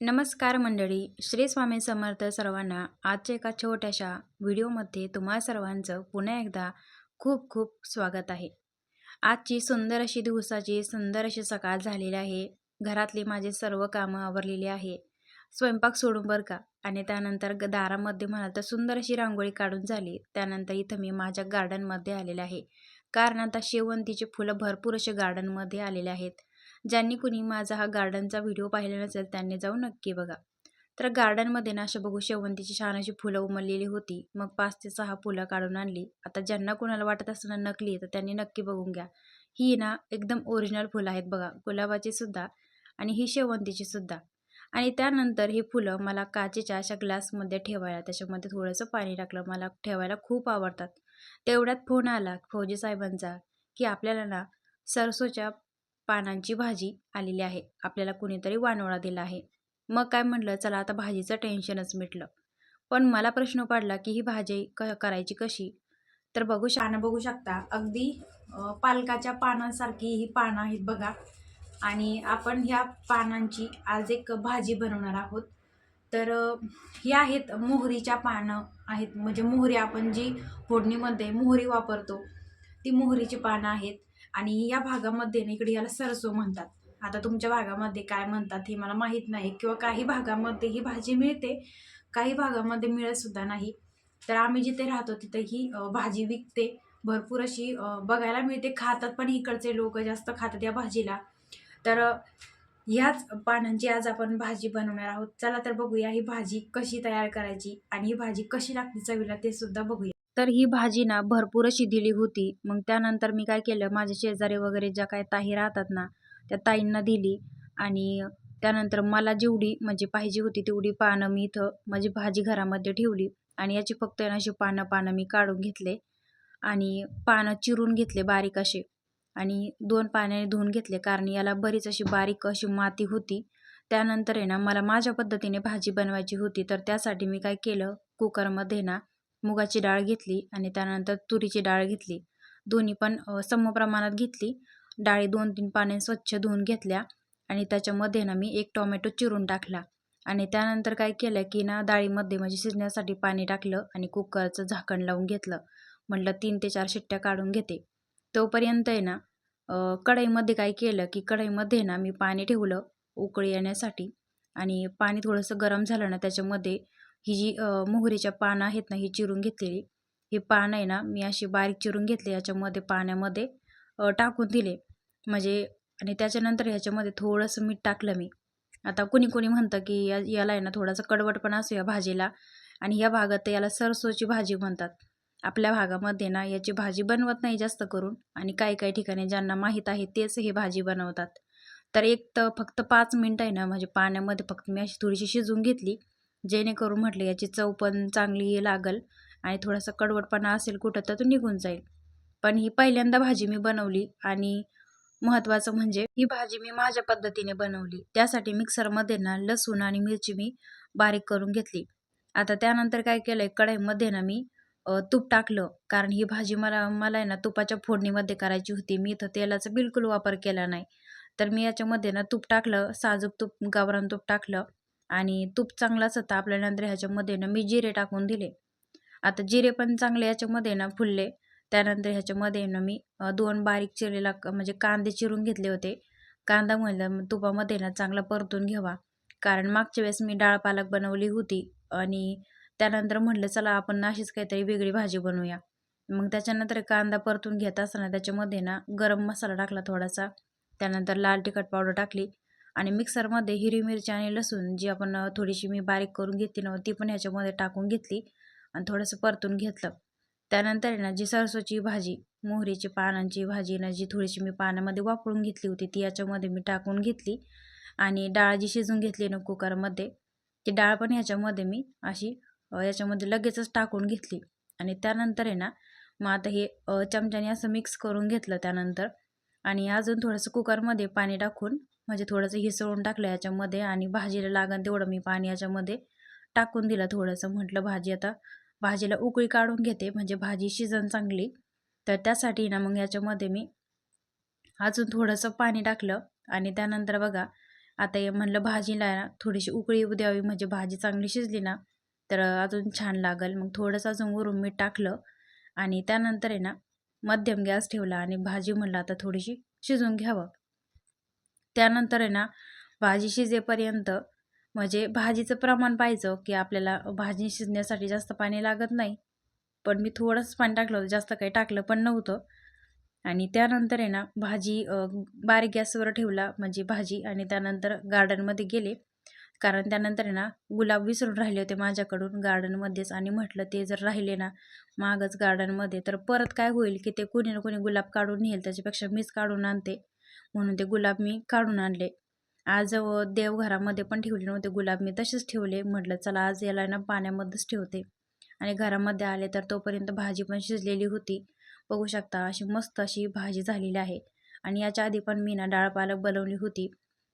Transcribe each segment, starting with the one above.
नमस्कार मंडळी श्री स्वामी समर्थ सर्वांना आजच्या एका छोट्याशा व्हिडिओमध्ये तुम्हा सर्वांचं पुन्हा एकदा खूप खूप स्वागत आहे. आजची सुंदर अशी दिवसाची सुंदर अशी सकाळ झालेली आहे. घरातली माझी सर्व कामं आवरलेली आहे. स्वयंपाक सोडून बरं का? आणि त्यानंतर दारामध्ये म्हणाल तर सुंदर अशी रांगोळी काढून झाली. त्यानंतर इथं मी माझ्या गार्डनमध्ये आलेले आहे. कारण आता शेवंतीचे फुलं भरपूर असे गार्डनमध्ये आलेले आहेत. ज्यांनी कुणी माझा हा गार्डनचा व्हिडिओ पाहिला नसेल त्यांनी जाऊन नक्की बघा. तर गार्डनमध्ये ना अशा बघू शेवंतीची छान अशी फुलं उमललेली होती. मग पाच ते सहा फुलं काढून आणली. आता ज्यांना कुणाला वाटत असताना नकली तर त्यांनी नक्की बघून घ्या. ही ना एकदम ओरिजिनल फुलं आहेत बघा. गुलाबाची सुद्धा आणि ही शेवंतीची सुद्धा. आणि त्यानंतर हे फुलं मला काचेच्या अशा ग्लासमध्ये ठेवायला त्याच्यामध्ये थोडंसं पाणी टाकलं. मला ठेवायला खूप आवडतात. तेवढ्यात फोन आला फौजी साहेबांचा की आपल्याला ना सरसोच्या पानांची भाजी आलेली आहे. आपल्याला कुणीतरी वानोळा दिला आहे. मग काय म्हटलं? चला आता भाजीचं टेन्शनच मिटलं. पण मला प्रश्न पडला की ही भाजी क करायची कशी? तर बघू शक पानं बघू शकता. अगदी पालकाच्या पानांसारखी ही पानं आहेत बघा. आणि आपण ह्या पानांची आज एक भाजी बनवणार आहोत. तर ही आहेत मोहरीच्या पानं आहेत. म्हणजे मोहरी आपण जी फोडणीमध्ये मोहरी वापरतो ती मोहरीची पानं आहेत. आणि या भागामध्ये ना इकडे याला सरसो म्हणतात. आता तुमच्या भागामध्ये काय म्हणतात हे मला माहीत नाही किंवा काही भागामध्ये ही भाजी मिळते काही भागामध्ये मिळतसुद्धा नाही. तर आम्ही जिथे राहतो तिथे ही भाजी विकते. भरपूर अशी बघायला मिळते. खातात पण इकडचे लोक जास्त खातात या भाजीला. तर ह्याच पानांची आज आपण भाजी बनवणार आहोत. चला तर बघूया ही भाजी कशी तयार करायची आणि ही भाजी कशी लागते चवीला ते सुद्धा बघूया. तर ही भाजी ना भरपूर अशी दिली होती. मग त्यानंतर मी काय केलं माझे शेजारी वगैरे ज्या काय ताई राहतात ना त्या ताईंना दिली आणि त्यानंतर मला जेवढी म्हणजे पाहिजे होती तेवढी पानं मी इथं माझी भाजी घरामध्ये ठेवली आणि याची फक्त ना अशी पानं पानं मी काढून घेतले आणि पानं चिरून घेतले बारीक असे आणि दोन पाण्याने धुवून घेतले कारण याला बरीच अशी बारीक अशी माती होती. त्यानंतर आहे ना मला माझ्या पद्धतीने भाजी बनवायची होती तर त्यासाठी मी काय केलं कुकरमध्ये ना मुगाची डाळ घेतली आणि त्यानंतर तुरीची डाळ घेतली. दोन्ही पण सम प्रमाणात घेतली. डाळी दोन तीन पाण्याने स्वच्छ धुवून घेतल्या आणि त्याच्यामध्ये ना मी एक टोमॅटो चिरून टाकला. आणि त्यानंतर काय केलं की ना डाळीमध्ये म्हणजे शिजण्यासाठी पाणी टाकलं आणि कुकरचं झाकण लावून घेतलं. म्हटलं तीन ते चार शिट्ट्या काढून घेते. तोपर्यंत आहे ना कढईमध्ये काय केलं की कढईमध्ये ना मी पाणी ठेवलं उकळी येण्यासाठी. आणि पाणी थोडंसं गरम झालं ना त्याच्यामध्ये ही जी मोहरीच्या पानं आहेत ना ही चिरून घेतलेली. ही पानं आहे ना मी अशी बारीक चिरून घेतली याच्यामध्ये पाण्यामध्ये टाकून दिले. म्हणजे आणि त्याच्यानंतर ह्याच्यामध्ये थोडंसं मीठ टाकलं मी. आता कुणी कुणी म्हणतं की या याला आहे ना थोडासा कडवटपणा असतो या भाजीला. आणि या भागात याला सरसोची भाजी म्हणतात. आपल्या भागामध्ये ना याची भाजी बनवत नाही जास्त करून. आणि काही काही ठिकाणी ज्यांना माहीत आहे तेच हे भाजी बनवतात. तर एक तर फक्त पाच मिनटं आहे ना म्हणजे पाण्यामध्ये फक्त मी अशी थोडीशी शिजवून घेतली. जेणेकरून म्हटलं याची चव पण चांगली लागल आणि थोडासा कडवटपणा असेल कुठं तर तो निघून जाईल. पण ही पहिल्यांदा भाजी मी बनवली आणि महत्त्वाचं म्हणजे ही भाजी मी माझ्या पद्धतीने बनवली. त्यासाठी मिक्सरमध्ये ना लसूण आणि मिरची मी बारीक करून घेतली. आता त्यानंतर काय केलं आहे कढईमध्ये ना मी तूप टाकलं. कारण ही भाजी मला मला आहे ना तुपाच्या फोडणीमध्ये करायची होती. मी इथं तेलाचा बिलकुल वापर केला नाही. तर मी याच्यामध्ये ना तूप टाकलं साजूक तूप गावरान तूप टाकलं. आणि तूप चांगलाच होता. आपल्यानंतर ह्याच्यामध्ये ना मी जिरे टाकून दिले. आता जिरे पण चांगले याच्यामध्ये ना फुलले. त्यानंतर ह्याच्यामध्ये ना मी दोन बारीक चिरलेला क- म्हणजे कांदे चिरून घेतले होते. कांदा म्हणलं तुपामध्ये ना चांगला परतून घ्यावा कारण मागच्या वेळेस मी डाळ पालक बनवली होती आणि त्यानंतर म्हटलं चला आपण अशीच काहीतरी वेगळी भाजी बनवूया. मग त्याच्यानंतर कांदा परतून घेत असताना त्याच्यामध्ये ना गरम मसाला टाकला थोडासा. त्यानंतर लाल तिखट पावडर टाकली. आणि मिक्सरमध्ये हिरवी मिरची आणि लसूण जी आपण थोडीशी मी बारीक करून घेतली ना ती पण ह्याच्यामध्ये टाकून घेतली आणि थोडंसं परतून घेतलं. त्यानंतर आहे ना जी सरसोची भाजी मोहरीची पानांची भाजी ना जी थोडीशी मी पाण्यामध्ये वापरून घेतली होती ती याच्यामध्ये मी टाकून घेतली आणि डाळ जी शिजून घेतली ना कुकरमध्ये ती डाळ पण ह्याच्यामध्ये मी अशी याच्यामध्ये लगेचच टाकून घेतली. आणि त्यानंतर आहे ना मग आता हे चमच्याने असं मिक्स करून घेतलं त्यानंतर आणि अजून थोडंसं कुकरमध्ये पाणी टाकून म्हणजे थोडंसं हिसळून टाकलं याच्यामध्ये आणि भाजीला लागेल तेवढं मी पाणी याच्यामध्ये टाकून दिलं थोडंसं. म्हटलं भाजी आता भाजीला उकळी काढून घेते म्हणजे भाजी शिजन चांगली. तर त्यासाठी ना मग याच्यामध्ये मी अजून थोडंसं पाणी टाकलं आणि त्यानंतर बघा आता हे म्हणलं भाजीला आहे ना थोडीशी उकळी येऊ द्यावी म्हणजे भाजी चांगली शिजली ना तर अजून छान लागेल. मग थोडंसं अजून वरून मीठ टाकलं आणि त्यानंतर आहे ना मध्यम गॅस ठेवला आणि भाजी म्हणलं आता थोडीशी शिजून घ्यावं. त्यानंतर आहे ना भाजी शिजेपर्यंत म्हणजे भाजीचं प्रमाण पाहिजे की आपल्याला भाजी शिजण्यासाठी जास्त पाणी लागत नाही. पण मी थोडंच पाणी टाकलं होतं जास्त काही टाकलं पण नव्हतं. आणि त्यानंतर आहे ना भाजी बारीक गॅसवर ठेवला म्हणजे भाजी आणि त्यानंतर गार्डनमध्ये गेले. कारण त्यानंतर आहे ना गुलाब विसरून राहिले होते माझ्याकडून गार्डनमध्येच आणि म्हटलं ते जर राहिले ना मागच गार्डनमध्ये तर परत काय होईल की ते कोणी ना कोणी गुलाब काढून नेईल त्याच्यापेक्षा मीच काढून आणते. म्हणून ते गुलाब मी काढून आणले. आज देवघरामध्ये पण ठेवले नव्हते गुलाब. मी तसेच ठेवले. म्हटलं चला आज याला ना पाण्यामध्येच ठेवते. आणि घरामध्ये आले तर तोपर्यंत भाजी पण शिजलेली होती. बघू शकता अशी मस्त अशी भाजी झालेली आहे. आणि याच्या आधी पण मी ना डाळ पालक बनवली होती.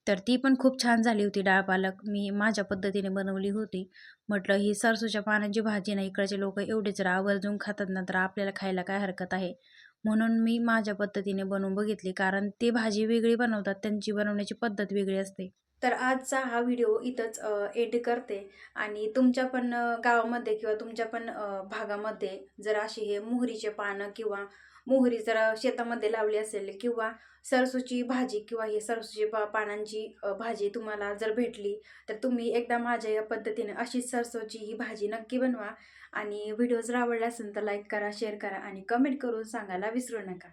तर ती पण खूप छान झाली होती डाळ पालक. मी माझ्या पद्धतीने बनवली होती. म्हटलं ही सरसूच्या पानाची भाजी ना इकडचे लोक एवढेच आवर्जून खातात ना तर आपल्याला खायला काय हरकत आहे? म्हणून मी माझ्या पद्धतीने बनवून बघितली कारण ते भाजी वेगळी बनवतात त्यांची बनवण्याची पद्धत वेगळी असते. तर आजचा हा व्हिडिओ इथंच एड करते. आणि तुमच्या पण गावामध्ये किंवा तुमच्या पण भागामध्ये जर अशी हे मोहरीचे पानं किंवा मोहरी जर शेतामध्ये लावली असेल किंवा सरसूची भाजी किंवा ही सरसूची पा पानांची भाजी तुम्हाला जर भेटली तर तुम्ही एकदा माझ्या या पद्धतीने अशीच सरसूची ही भाजी नक्की बनवा. आणि व्हिडिओ जर आवडला असेल तर लाईक करा शेअर करा आणि कमेंट करून सांगायला विसरू नका.